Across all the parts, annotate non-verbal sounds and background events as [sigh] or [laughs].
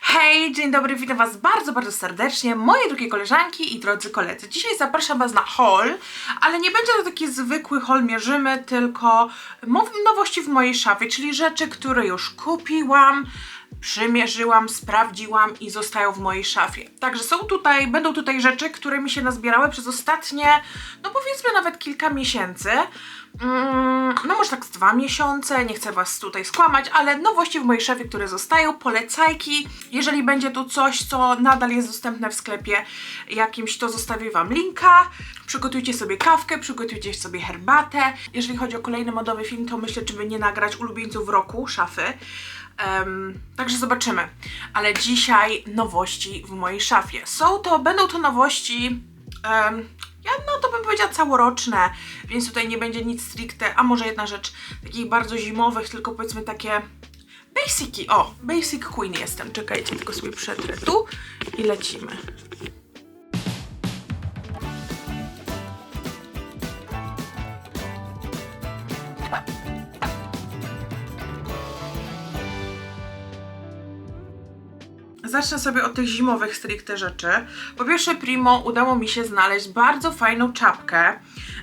Hej, dzień dobry, witam Was bardzo, bardzo serdecznie, moje drogie koleżanki i drodzy koledzy. Dzisiaj zapraszam Was na haul, ale nie będzie to taki zwykły haul mierzymy, tylko nowości w mojej szafie, czyli rzeczy, które już kupiłam, przymierzyłam, sprawdziłam i zostają w mojej szafie. Także są tutaj, będą tutaj rzeczy, które mi się nazbierały przez ostatnie, no powiedzmy nawet kilka miesięcy. Mm, no może tak z dwa miesiące, nie chcę Was tutaj skłamać, ale nowości w mojej szafie, które zostają, polecajki. Jeżeli będzie tu coś, co nadal jest dostępne w sklepie jakimś, to zostawię Wam linka. Przygotujcie sobie kawkę, przygotujcie sobie herbatę. Jeżeli chodzi o kolejny modowy film, to myślę, czy by nie nagrać ulubieńców roku, szafy. Em, także zobaczymy. Ale dzisiaj nowości w mojej szafie. Są to, będą to nowości em, ja no to bym powiedziała całoroczne, więc tutaj nie będzie nic stricte, a może jedna rzecz takich bardzo zimowych, tylko powiedzmy takie basiki. O, basic queen jestem. Czekajcie, tylko sobie przetrę tu i lecimy. Zacznę sobie od tych zimowych stricte rzeczy. Po pierwsze, Primo udało mi się znaleźć bardzo fajną czapkę,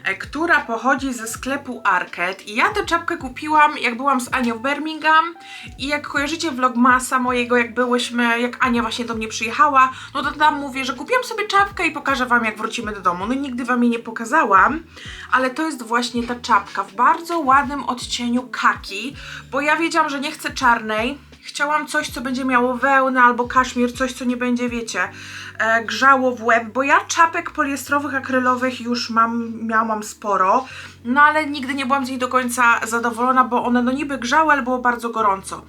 e, która pochodzi ze sklepu Arket. I ja tę czapkę kupiłam, jak byłam z Anią w Birmingham. I jak kojarzycie vlogmasa mojego, jak byłyśmy, jak Ania właśnie do mnie przyjechała, no to tam mówię, że kupiłam sobie czapkę i pokażę wam, jak wrócimy do domu. No nigdy wam jej nie pokazałam, ale to jest właśnie ta czapka w bardzo ładnym odcieniu kaki, bo ja wiedziałam, że nie chcę czarnej. Chciałam coś, co będzie miało wełnę albo kaszmir, coś, co nie będzie, wiecie, e, grzało w łeb, bo ja czapek poliestrowych, akrylowych już mam, miałam sporo, no ale nigdy nie byłam z nich do końca zadowolona, bo one no niby grzały, ale było bardzo gorąco.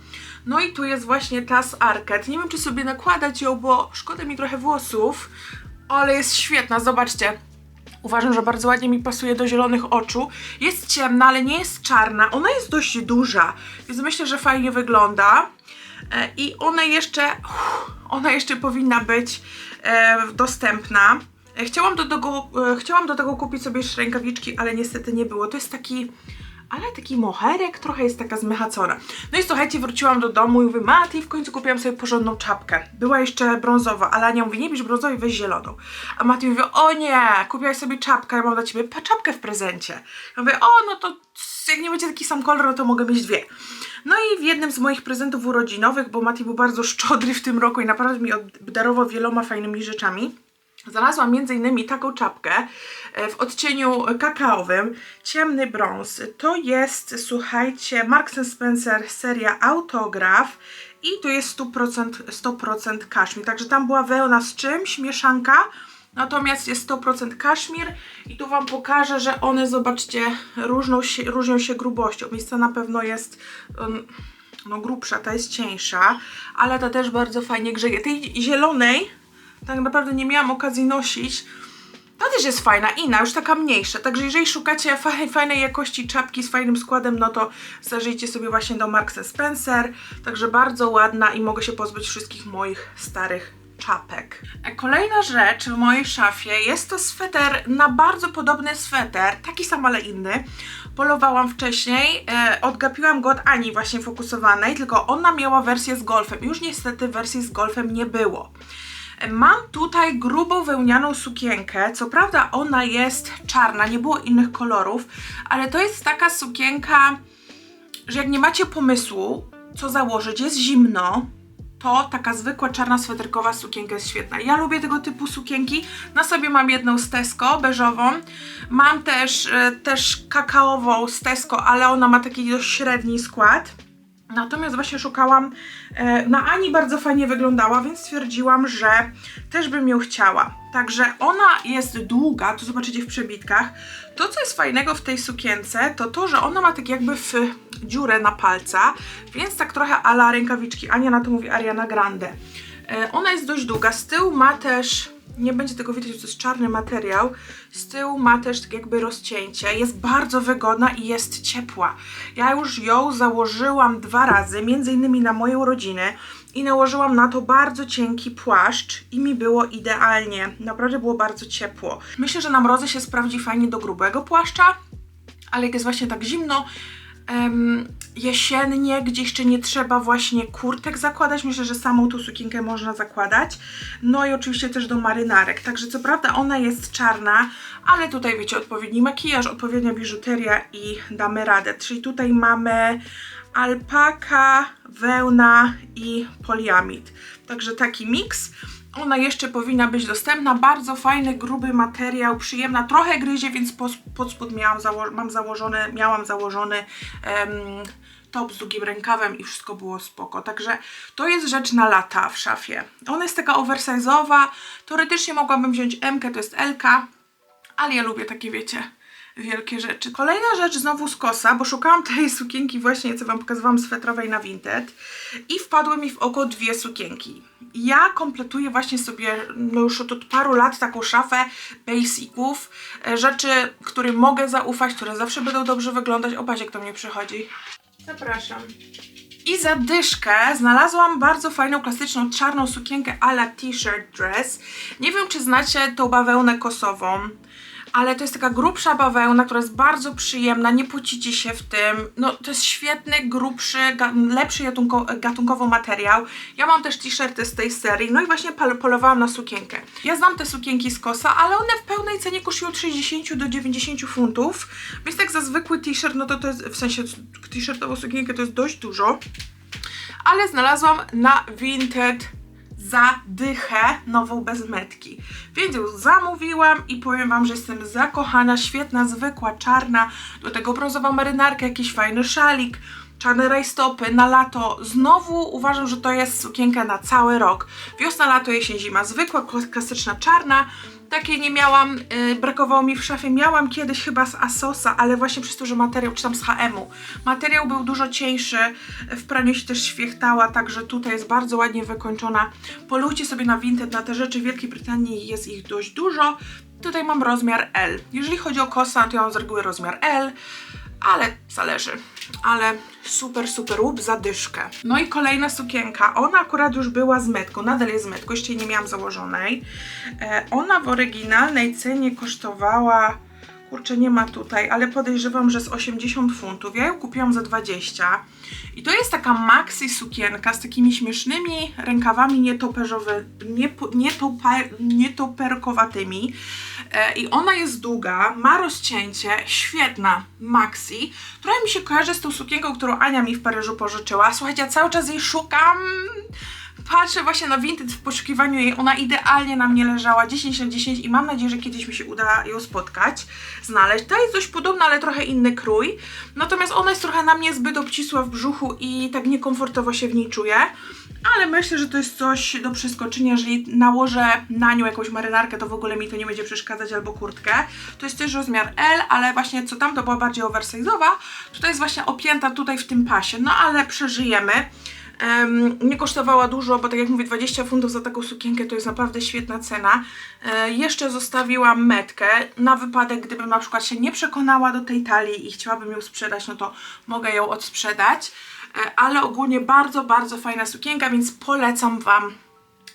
No i tu jest właśnie ta z Arket. Nie wiem, czy sobie nakładać ją, bo szkoda mi trochę włosów, ale jest świetna, zobaczcie. Uważam, że bardzo ładnie mi pasuje do zielonych oczu. Jest ciemna, ale nie jest czarna. Ona jest dość duża, więc myślę, że fajnie wygląda. E, I ona jeszcze, ona jeszcze powinna być e, dostępna. E, Chciałam do, tego, chciałam do tego kupić sobie jeszcze rękawiczki, ale niestety nie było. To jest taki, ale taki moherek, trochę jest taka zmychacona. No i słuchajcie, wróciłam do domu i mówię, Mati, w końcu kupiłam sobie porządną czapkę. Była jeszcze brązowa, ale Ania mówi, nie bierz brązowej, weź zieloną. A Mati mówi, o nie, kupiłaś sobie czapkę, ja mam dla ciebie czapkę w prezencie. Ja mówię, o, no to jak nie będzie taki sam kolor, no to mogę mieć dwie. No i w jednym z moich prezentów urodzinowych, bo Mati był bardzo szczodry w tym roku i naprawdę mi obdarował wieloma fajnymi rzeczami, Znalazłam innymi taką czapkę e, w odcieniu kakaowym, ciemny brąz. To jest, słuchajcie, Marks Spencer seria Autograf i to jest 100%, 100% kaszmir. Także tam była wełna z czymś, mieszanka, natomiast jest 100% kaszmir i tu Wam pokażę, że one, zobaczcie, różną się, różnią się grubością. Miejsca na pewno jest... Um, no grubsza, ta jest cieńsza, ale ta też bardzo fajnie grzeje. Tej zielonej tak naprawdę nie miałam okazji nosić. Ta też jest fajna, inna, już taka mniejsza. Także jeżeli szukacie [laughs] fajnej, jakości czapki z fajnym składem, no to zajrzyjcie sobie właśnie do Marks Spencer. Także bardzo ładna i mogę się pozbyć wszystkich moich starych czapek. E, Kolejna rzecz w mojej szafie jest to sweter na bardzo podobny sweter, taki sam, ale inny. Polowałam wcześniej, e, odgapiłam go od Ani właśnie fokusowanej, tylko ona miała wersję z golfem. Już niestety wersji z golfem nie było. Mam tutaj grubą wełnianą sukienkę. Co prawda ona jest czarna, nie było innych kolorów, ale to jest taka sukienka, że jak nie macie pomysłu, co założyć, jest zimno, to taka zwykła czarna sweterkowa sukienka jest świetna. Ja lubię tego typu sukienki. Na sobie mam jedną z Tesco, beżową. Mam też, e, też kakaową z ale ona ma taki dość średni skład. Natomiast właśnie szukałam, e, na Ani bardzo fajnie wyglądała, więc stwierdziłam, że też bym ją chciała. Także ona jest długa, to zobaczycie w przebitkach. To, co jest fajnego w tej sukience, to to, że ona ma tak jakby w dziurę na palca, więc tak trochę ala rękawiczki. Ania na to mówi Ariana Grande. E, ona jest dość długa, z tyłu ma też nie będzie tego widać, bo to jest czarny materiał. Z tyłu ma też tak jakby rozcięcie. Jest bardzo wygodna i jest ciepła. Ja już ją założyłam dwa razy, między innymi na moje urodziny i nałożyłam na to bardzo cienki płaszcz i mi było idealnie. Naprawdę było bardzo ciepło. Myślę, że na mrozy się sprawdzi fajnie do grubego płaszcza, ale jak jest właśnie tak zimno, em, jesiennie, gdzie jeszcze nie trzeba właśnie kurtek zakładać. Myślę, że samą tą sukienkę można zakładać. No i oczywiście też do marynarek. Także co prawda ona jest czarna, ale tutaj wiecie, odpowiedni makijaż, odpowiednia biżuteria i damy radę. Czyli tutaj mamy alpaka, wełna i poliamid. Także taki miks. Ona jeszcze powinna być dostępna. Bardzo fajny, gruby materiał, przyjemna. Trochę gryzie, więc pod, spód miałam, zało mam założony, miałam założony em, top z długim rękawem i wszystko było spoko. Także to jest rzecz na lata w szafie. Ona jest taka oversize'owa. Teoretycznie mogłabym wziąć M, to jest L, ale ja lubię takie, wiecie, wielkie rzeczy. Kolejna rzecz znowu z kosa, bo szukałam tej [laughs] sukienki właśnie, co Wam pokazywałam, swetrowej na Vinted i wpadły mi w oko dwie sukienki. Ja kompletuję właśnie sobie no już od paru lat taką szafę basiców, e, rzeczy, którym mogę zaufać, które zawsze będą dobrze wyglądać. O, pazie, kto mnie przychodzi. Zapraszam. I za dyszkę znalazłam bardzo fajną, klasyczną, czarną sukienkę a la t-shirt dress. Nie wiem, czy znacie tą bawełnę kosową, ale to jest taka grubsza bawełna, która jest bardzo przyjemna, nie pocicie się w tym. No, to jest świetny, grubszy, lepszy gatunko, gatunkowo materiał. Ja mam też t-shirty z tej serii, no i właśnie pol- polowałam na sukienkę. Ja znam te sukienki z kosa, ale one w pełnej cenie kosztują od 60 do 90 funtów, więc tak za zwykły t-shirt, no to to jest, w sensie t-shirtową sukienkę to jest dość dużo ale znalazłam na Vinted za dychę nową bez metki. Więc ją zamówiłam i powiem Wam, że jestem zakochana, świetna, zwykła, czarna, do tego brązowa marynarka, jakiś fajny szalik, czarne rajstopy na lato. Znowu uważam, że to jest sukienka na cały rok. Wiosna, lato, jesień, zima. Zwykła, klas- klasyczna, czarna. Takiej nie miałam, yy, brakowało mi w szafie. Miałam kiedyś chyba z Asosa, ale właśnie przez to, że materiał, czy tam z H&M-u. Materiał był dużo cieńszy, w praniu się też świechtała, także tutaj jest bardzo ładnie wykończona. Polujcie sobie na Vinted na te rzeczy. W Wielkiej Brytanii jest ich dość dużo. Tutaj mam rozmiar L. Jeżeli chodzi o kosa, to ja mam z reguły rozmiar L, ale zależy. Ale super, super łup za dyszkę. No i kolejna sukienka. Ona akurat już była z metką, nadal jest z metką, jeszcze jej nie miałam założonej. E, ona w oryginalnej cenie kosztowała Kurczę, nie ma tutaj, ale podejrzewam, że z 80 funtów. Ja ją kupiłam za 20. I to jest taka maxi sukienka z takimi śmiesznymi rękawami nietoperzowy, nietopa, nietoperkowatymi. E, I ona jest długa, ma rozcięcie, świetna maxi, która mi się kojarzy z tą sukienką, którą Ania mi w Paryżu pożyczyła. Słuchajcie, ja cały czas jej szukam patrzę właśnie na Vinted w poszukiwaniu jej, ona idealnie na mnie leżała 10 na 10 i mam nadzieję, że kiedyś mi się uda ją spotkać, znaleźć. Ta jest dość podobna, ale trochę inny krój, natomiast ona jest trochę na mnie zbyt obcisła w brzuchu i tak niekomfortowo się w niej czuję, ale myślę, że to jest coś do przeskoczenia, jeżeli nałożę na nią jakąś marynarkę, to w ogóle mi to nie będzie przeszkadzać, albo kurtkę. To jest też rozmiar L, ale właśnie co tam to była bardziej oversize'owa, tutaj jest właśnie opięta tutaj w tym pasie, no ale przeżyjemy. Em, nie kosztowała dużo, bo tak jak mówię, 20 funtów za taką sukienkę to jest naprawdę świetna cena. E, jeszcze zostawiłam metkę na wypadek, gdybym na przykład się nie przekonała do tej talii i chciałabym ją sprzedać, no to mogę ją odsprzedać. E, ale ogólnie bardzo, bardzo fajna sukienka, więc polecam Wam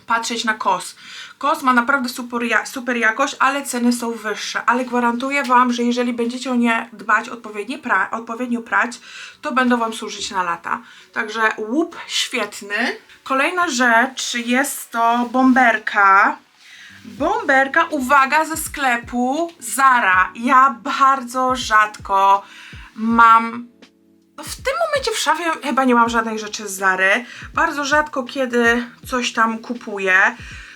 patrzeć na KOS. KOS ma naprawdę super, super jakość, ale ceny są wyższe. Ale gwarantuję Wam, że jeżeli będziecie o nie dbać, odpowiednio, pra odpowiednio prać, to będą Wam służyć na lata. Także łup świetny. Kolejna rzecz jest to bomberka. Bomberka, uwaga, ze sklepu Zara. Ja bardzo rzadko mam w tym momencie w szafie chyba nie mam żadnej rzeczy z Zary. Bardzo rzadko kiedy coś tam kupuję.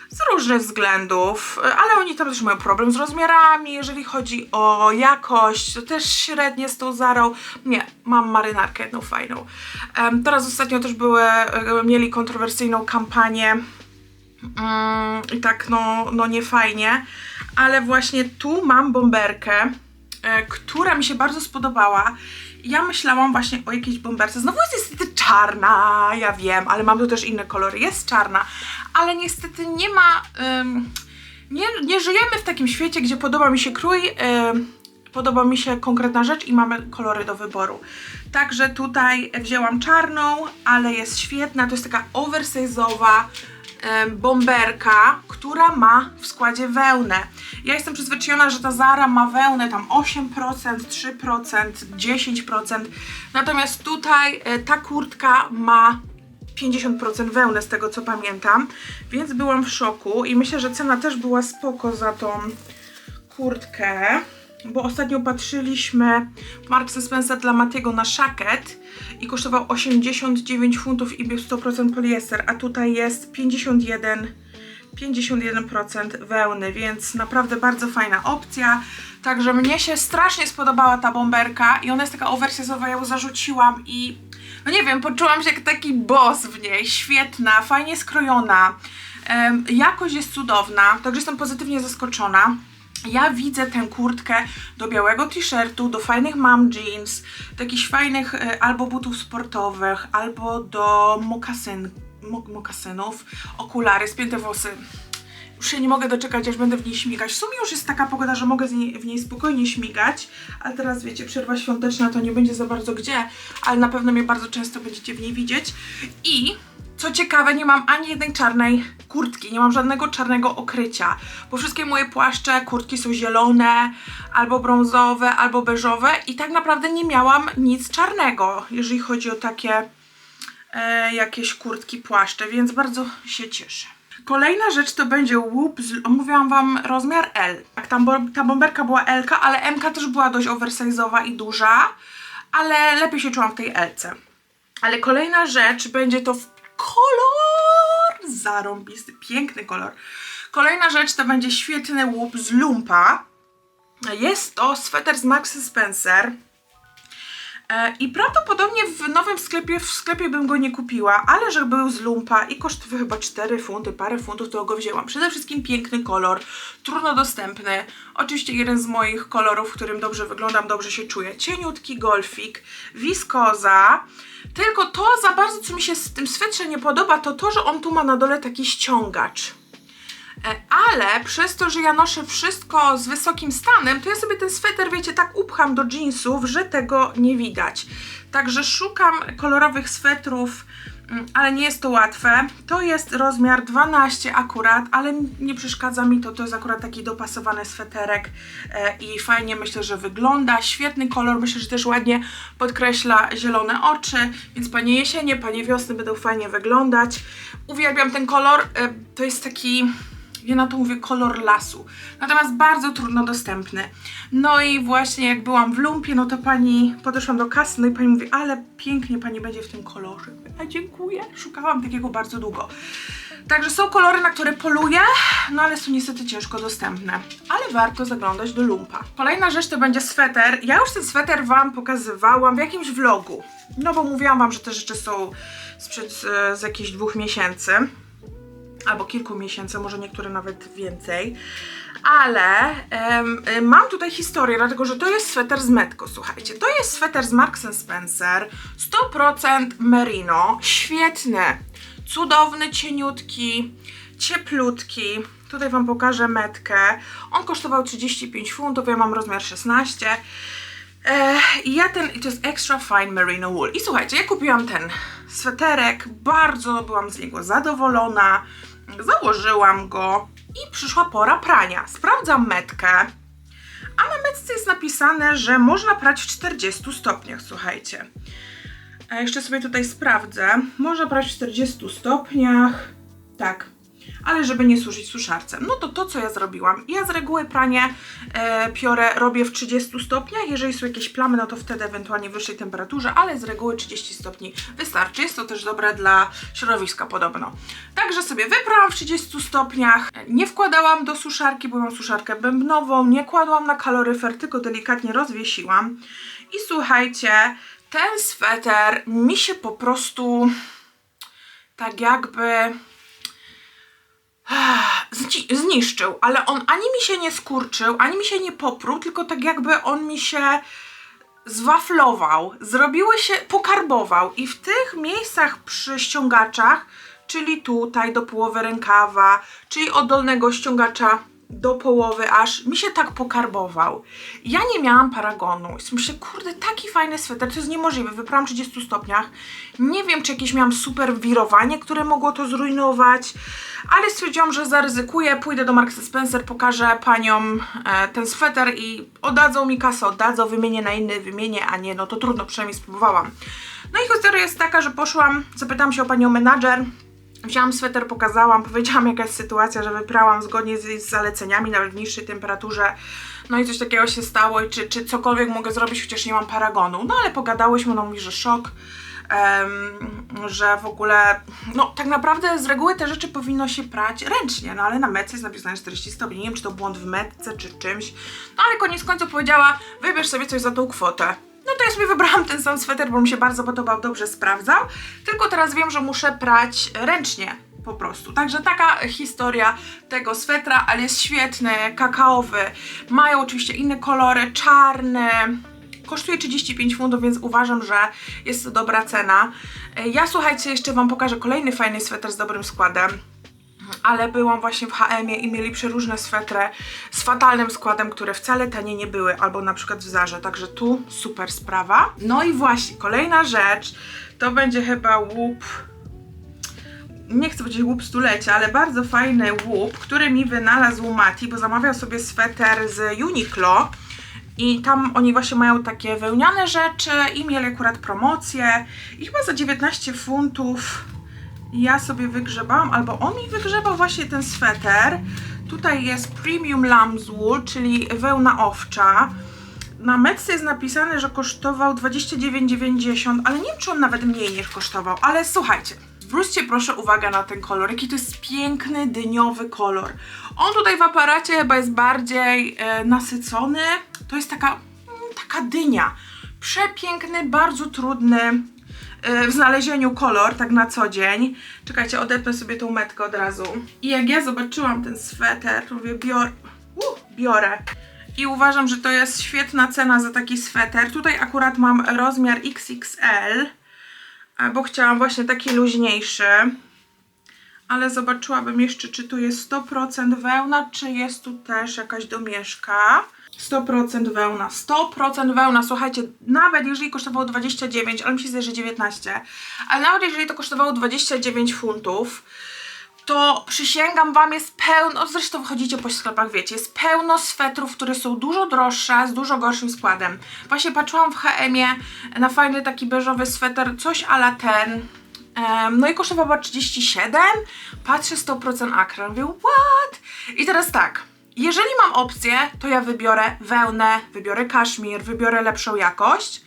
Z różnych względów, ale oni tam też mają problem z rozmiarami, jeżeli chodzi o jakość, to też średnie z tą Zarą. Nie, mam marynarkę jedną fajną. Em, teraz ostatnio też były, e, mieli kontrowersyjną kampanię Mm, I tak, no, no nie fajnie, ale właśnie tu mam bomberkę, e, która mi się bardzo spodobała. Ja myślałam właśnie o jakiejś bomberce. Znowu jest niestety czarna, ja wiem, ale mam tu też inne kolory. Jest czarna, ale niestety nie ma. ym, nie, nie żyjemy w takim świecie, gdzie podoba mi się krój, ym, podoba mi się konkretna rzecz i mamy kolory do wyboru. Także tutaj wzięłam czarną, ale jest świetna. To jest taka oversize'owa bomberka, która ma w składzie wełnę. Ja jestem przyzwyczajona, że ta Zara ma wełnę tam 8%, 3%, 10%, natomiast tutaj e, ta kurtka ma 50% wełnę z tego co pamiętam, więc byłam w szoku i myślę, że cena też była spoko za tą kurtkę, bo ostatnio patrzyliśmy Marks Spencer dla Matiego na szaket i kosztował 89 funtów i był 100% poliester, a tutaj jest 51 51% wełny, więc naprawdę bardzo fajna opcja. Także mnie się strasznie spodobała ta bomberka i ona jest taka oversize'owa, ja ją zarzuciłam i no nie wiem, poczułam się jak taki boss w niej, świetna, fajnie skrojona, em, jakość jest cudowna, także jestem pozytywnie zaskoczona. Ja widzę tę kurtkę do białego t-shirtu, do fajnych mom jeans, do jakichś fajnych e, albo butów sportowych, albo do mokasyn, mo, mokasynów, okulary, spięte włosy. Już się nie mogę doczekać, aż będę w niej śmigać. W sumie już jest taka pogoda, że mogę niej, w niej spokojnie śmigać, ale teraz wiecie, przerwa świąteczna to nie będzie za bardzo gdzie, ale na pewno mnie bardzo często będziecie w niej widzieć. I co ciekawe, nie mam ani jednej czarnej kurtki, nie mam żadnego czarnego okrycia, bo wszystkie moje płaszcze, kurtki są zielone, albo brązowe, albo beżowe i tak naprawdę nie miałam nic czarnego, jeżeli chodzi o takie e, jakieś kurtki, płaszcze, więc bardzo się cieszę. Kolejna rzecz to będzie łup, mówiłam wam rozmiar L. Tak, tam, bo- ta bomberka była L, ale M też była dość oversize'owa i duża, ale lepiej się czułam w tej L. -ce. Ale kolejna rzecz będzie to w kolor zarąbisty, piękny kolor. Kolejna rzecz to będzie świetny łup z lumpa. Jest to sweter z Maxy Spencer. E, I prawdopodobnie w nowym sklepie, w sklepie bym go nie kupiła, ale że był z lumpa i kosztował chyba 4 funty, parę funtów, to go wzięłam. Przede wszystkim piękny kolor, trudno dostępny. Oczywiście jeden z moich kolorów, w którym dobrze wyglądam, dobrze się czuję. Cieniutki golfik, wiskoza. Tylko to za bardzo, co mi się z tym swetrze nie podoba, to to, że on tu ma na dole taki ściągacz. E, Ale przez to, że ja noszę wszystko z wysokim stanem, to ja sobie ten sweter, wiecie, tak upcham do jeansów, że tego nie widać. Także szukam kolorowych swetrów, mm, ale nie jest to łatwe. To jest rozmiar 12 akurat, ale nie przeszkadza mi to. To jest akurat taki dopasowany sweterek e, i fajnie myślę, że wygląda. Świetny kolor, myślę, że też ładnie podkreśla zielone oczy, więc panie jesienie, panie wiosny będą fajnie wyglądać. Uwielbiam ten kolor. E, To jest taki ja na to mówię kolor lasu. Natomiast bardzo trudno dostępny. No i właśnie jak byłam w lumpie, no to pani, podeszłam do kasy, no i pani mówi, ale pięknie pani będzie w tym kolorze. A dziękuję, szukałam takiego bardzo długo. Także są kolory, na które poluję, no ale są niestety ciężko dostępne. Ale warto zaglądać do lumpa. Kolejna rzecz to będzie sweter. Ja już ten sweter wam pokazywałam w jakimś vlogu. No bo mówiłam wam, że te rzeczy są sprzed e, z jakichś dwóch miesięcy albo kilku miesięcy, może niektóre nawet więcej. Ale em, mam tutaj historię, dlatego że to jest sweter z Metko, słuchajcie. To jest sweter z Marks Spencer, 100% merino, świetny, cudowny, cieniutki, cieplutki. Tutaj Wam pokażę metkę. On kosztował 35 funtów, ja mam rozmiar 16. E, I ja ten, to jest Extra Fine Merino Wool. I słuchajcie, ja kupiłam ten sweterek, bardzo byłam z niego zadowolona, założyłam go i przyszła pora prania. Sprawdzam metkę, a na metce jest napisane, że można prać w 40 stopniach, słuchajcie. A jeszcze sobie tutaj sprawdzę. Można prać w 40 stopniach. Tak. Ale żeby nie suszyć suszarce. No to to, co ja zrobiłam. Ja z reguły pranie e, piorę robię w 30 stopniach. Jeżeli są jakieś plamy, no to wtedy ewentualnie w wyższej temperaturze, ale z reguły 30 stopni wystarczy. Jest to też dobre dla środowiska podobno. Także sobie wyprałam w 30 stopniach. Nie wkładałam do suszarki, bo mam suszarkę bębnową. Nie kładłam na kaloryfer, tylko delikatnie rozwiesiłam. I słuchajcie, ten sweter mi się po prostu tak jakby zniszczył, ale on ani mi się nie skurczył, ani mi się nie popruł, tylko tak jakby on mi się zwaflował, zrobiły się, pokarbował. I w tych miejscach przy ściągaczach, czyli tutaj do połowy rękawa, czyli od dolnego ściągacza do połowy aż mi się tak pokarbował. Ja nie miałam paragonu. Myślę, kurde, taki fajny sweter, to jest niemożliwe. Wyprałam w 30 stopniach. Nie wiem, czy jakieś miałam super wirowanie, które mogło to zrujnować, ale stwierdziłam, że zaryzykuję, pójdę do Marks Spencer, pokażę paniom e, ten sweter i oddadzą mi kasę, oddadzą, wymienię na inny, wymienię, a nie, no to trudno, przynajmniej spróbowałam. No i historia jest taka, że poszłam, zapytałam się o panią menadżer, Wzięłam sweter, pokazałam, powiedziałam jaka jest sytuacja, że wyprałam zgodnie z, z zaleceniami, nawet w niższej temperaturze. No i coś takiego się stało i czy, czy cokolwiek mogę zrobić, chociaż nie mam paragonu. No ale pogadałyśmy, ona mówi, że szok, em, że w ogóle, no tak naprawdę z reguły te rzeczy powinno się prać ręcznie, no ale na metce jest napisane 40 stopni. Nie wiem, czy to błąd w metce, czy czymś. No ale koniec końców powiedziała, wybierz sobie coś za tą kwotę. No to ja sobie wybrałam ten sam sweter, bo mi się bardzo podobał, dobrze sprawdzał. Tylko teraz wiem, że muszę prać ręcznie po prostu. Także taka historia tego swetra, ale jest świetny, kakaowy. Mają oczywiście inne kolory, czarne. Kosztuje 35 funtów, więc uważam, że jest to dobra cena. Ja słuchajcie, jeszcze Wam pokażę kolejny fajny sweter z dobrym składem ale byłam właśnie w H&M-ie i mieli przeróżne swetry z fatalnym składem, które wcale tanie nie były, albo na przykład w Zarze, także tu super sprawa. No i właśnie, kolejna rzecz, to będzie chyba łup, nie chcę powiedzieć łup stulecia, ale bardzo fajny łup, który mi wynalazł Mati, bo zamawiał sobie sweter z Uniqlo, i tam oni właśnie mają takie wełniane rzeczy i mieli akurat promocję. I chyba za 19 funtów ja sobie wygrzebałam, albo on mi wygrzebał właśnie ten sweter. Tutaj jest Premium Lamb's Wool, czyli wełna owcza. Na metce jest napisane, że kosztował 29,90, ale nie wiem, czy on nawet mniej niż kosztował. Ale słuchajcie, zwróćcie proszę uwagę na ten kolor, jaki to jest piękny, dyniowy kolor. On tutaj w aparacie chyba jest bardziej e, nasycony. To jest taka, mm, taka dynia. Przepiękny, bardzo trudny w znalezieniu kolor, tak na co dzień. Czekajcie, odetnę sobie tą metkę od razu. I jak ja zobaczyłam ten sweter, to mówię, bior, uh, biorę. I uważam, że to jest świetna cena za taki sweter. Tutaj akurat mam rozmiar XXL, e, bo chciałam właśnie taki luźniejszy. Ale zobaczyłabym jeszcze, czy tu jest 100% wełna, czy jest tu też jakaś domieszka. 100% wełna, 100% wełna, słuchajcie, nawet jeżeli kosztowało 29, ale mi się zdaje, że 19, ale nawet jeżeli to kosztowało 29 funtów, to przysięgam wam jest pełno, zresztą chodzicie po sklepach, wiecie, jest pełno swetrów, które są dużo droższe, z dużo gorszym składem. Właśnie patrzyłam w H&M-ie na fajny taki beżowy sweter, coś ala ten, no i kosztował chyba 37, patrzę 100% akryl, mówię what? I teraz tak, jeżeli mam opcję, to ja wybiorę wełnę, wybiorę kaszmir, wybiorę lepszą jakość.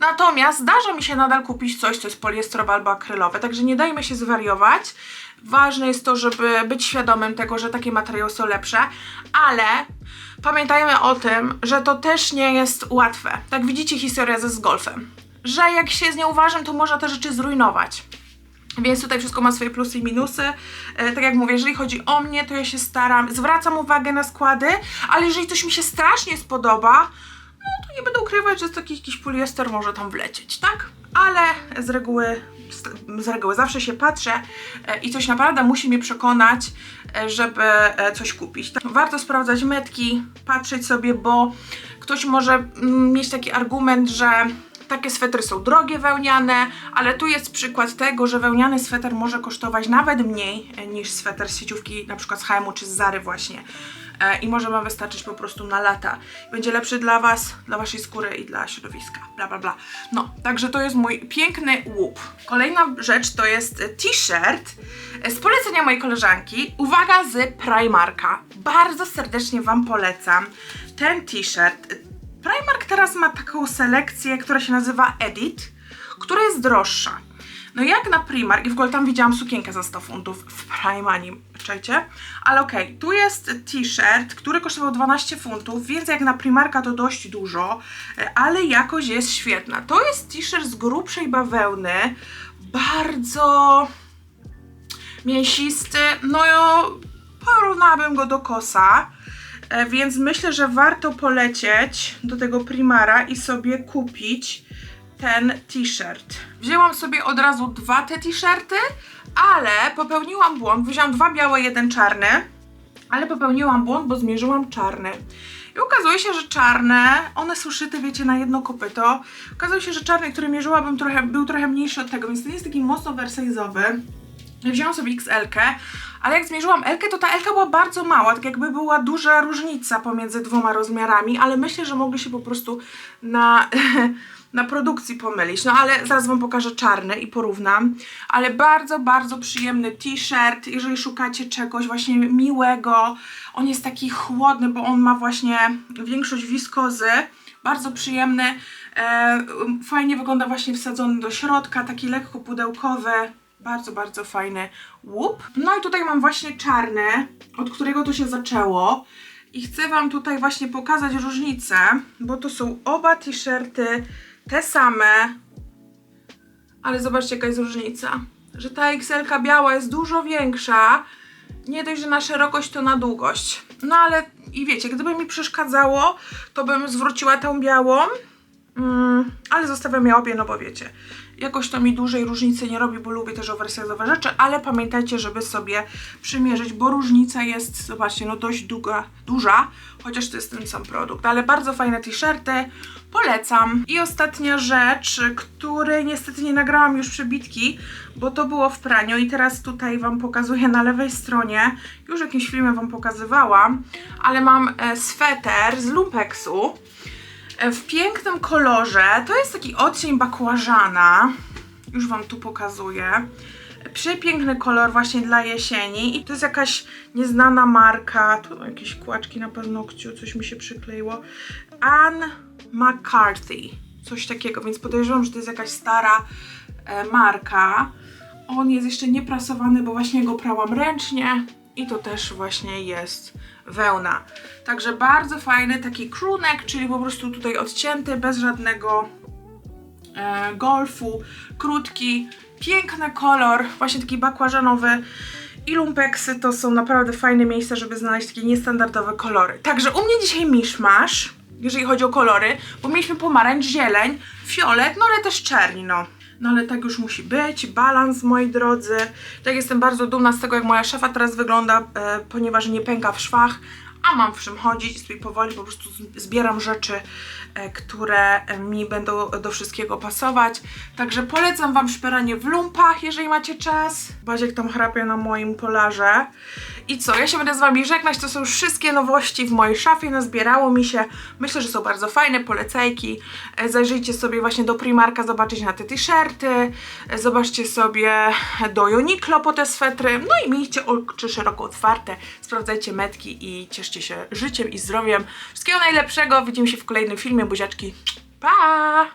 Natomiast zdarza mi się nadal kupić coś, co jest poliestrowe albo akrylowe, także nie dajmy się zwariować. Ważne jest to, żeby być świadomym tego, że takie materiały są lepsze, ale pamiętajmy o tym, że to też nie jest łatwe. Tak widzicie historia ze z golfem, że jak się z nią uważam, to można te rzeczy zrujnować. Więc tutaj wszystko ma swoje plusy i minusy. E, tak jak mówię, jeżeli chodzi o mnie, to ja się staram, zwracam uwagę na składy, ale jeżeli coś mi się strasznie spodoba, no to nie będę ukrywać, że taki jakiś poliester może tam wlecieć, tak? Ale z reguły, z reguły zawsze się patrzę e, i coś naprawdę musi mnie przekonać, e, żeby e, coś kupić. Tak? Warto sprawdzać metki, patrzeć sobie, bo ktoś może mm, mieć taki argument, że takie swetry są drogie wełniane, ale tu jest przykład tego, że wełniany sweter może kosztować nawet mniej e, niż sweter z sieciówki, na przykład z H&M czy z Zary właśnie. E, I może Wam wystarczyć po prostu na lata. Będzie lepszy dla Was, dla Waszej skóry i dla środowiska. Bla, bla, bla. No, także to jest mój piękny łup. Kolejna rzecz to jest e, t-shirt z polecenia mojej koleżanki. Uwaga, z Primarka. Bardzo serdecznie Wam polecam ten t-shirt. Primark teraz ma taką selekcję, która się nazywa Edit, która jest droższa. No jak na Primark, i w ogóle tam widziałam sukienkę za 100 funtów w Primani, czajcie? Ale okej, tu jest t-shirt, który kosztował 12 funtów, więc jak na Primarka to dość dużo, ale jakość jest świetna. To jest t-shirt z grubszej bawełny, bardzo mięsisty, no ja porównałabym go do kosa. E, Więc myślę, że warto polecieć do tego Primara i sobie kupić ten t-shirt. Wzięłam sobie od razu dwa te t-shirty, ale popełniłam błąd. Wzięłam dwa białe, jeden czarny. ale popełniłam błąd, bo zmierzyłam czarne. I okazuje się, że czarne, one są szyte, wiecie, na jedno kopyto. Okazuje się, że czarny, który mierzyłabym, trochę, był trochę mniejszy od tego, więc ten jest taki mocno wersajzowy. Wzięłam sobie XL-kę, ale jak zmierzyłam L-kę, to ta L-ka była bardzo mała, tak jakby była duża różnica pomiędzy dwoma rozmiarami, ale myślę, że mogli się po prostu na, [laughs] na produkcji pomylić. No ale zaraz Wam pokażę czarny i porównam. Ale bardzo, bardzo przyjemny t-shirt, jeżeli szukacie czegoś właśnie miłego. On jest taki chłodny, bo on ma właśnie większość wiskozy. Bardzo przyjemny, e, fajnie wygląda właśnie wsadzony do środka, taki lekko pudełkowy. Bardzo, bardzo fajny łup. No i tutaj mam właśnie czarny, od którego to się zaczęło. I chcę Wam tutaj właśnie pokazać różnicę, bo to są oba t-shirty te same. Ale zobaczcie jaka jest różnica. Że ta XL biała jest dużo większa. Nie dość, że na szerokość, to na długość. No ale i wiecie, gdyby mi przeszkadzało, to bym zwróciła tę białą. Mm, ale zostawiam je obie, no bo wiecie, jakoś to mi dużej różnicy nie robi, bo lubię też oversize'owe rzeczy, ale pamiętajcie, żeby sobie przymierzyć, bo różnica jest, zobaczcie, no dość długa, duża, chociaż to jest ten sam produkt, ale bardzo fajne t-shirty, polecam. I ostatnia rzecz, której niestety nie nagrałam już przebitki, bo to było w praniu i teraz tutaj Wam pokazuję na lewej stronie, już jakimś filmie Wam pokazywałam, ale mam e, sweter z lumpeksu, w pięknym kolorze. To jest taki odcień bakłażana. Już Wam tu pokazuję. Przepiękny kolor właśnie dla jesieni i to jest jakaś nieznana marka. Tu jakieś kłaczki na paznokciu, coś mi się przykleiło. Ann McCarthy. Coś takiego, więc podejrzewam, że to jest jakaś stara e, marka. On jest jeszcze nieprasowany, bo właśnie go prałam ręcznie i to też właśnie jest wełna. Także bardzo fajny taki crewneck, czyli po prostu tutaj odcięty, bez żadnego e, golfu, krótki, piękny kolor, właśnie taki bakłażanowy. I lumpeksy to są naprawdę fajne miejsca, żeby znaleźć takie niestandardowe kolory. Także u mnie dzisiaj miszmasz, jeżeli chodzi o kolory, bo mieliśmy pomarańcz, zieleń, fiolet, no ale też czerni, no. No ale tak już musi być, balans moi drodzy. Tak jestem bardzo dumna z tego jak moja szafa teraz wygląda, e, ponieważ nie pęka w szwach, a mam w czym chodzić i sobie powoli po prostu zbieram rzeczy, e, które mi będą do wszystkiego pasować. Także polecam Wam szperanie w lumpach, jeżeli macie czas. Baziek tam chrapie na moim polarze. I co, ja się będę z Wami żegnać, to są wszystkie nowości w mojej szafie, nazbierało mi się. Myślę, że są bardzo fajne, polecajki. E, Zajrzyjcie sobie właśnie do Primarka, zobaczyć na te t-shirty. E, Zobaczcie sobie do Uniqlo po te swetry. No i miejcie oczy szeroko otwarte, sprawdzajcie metki i cieszcie się życiem i zdrowiem. Wszystkiego najlepszego, widzimy się w kolejnym filmie, buziaczki. Pa!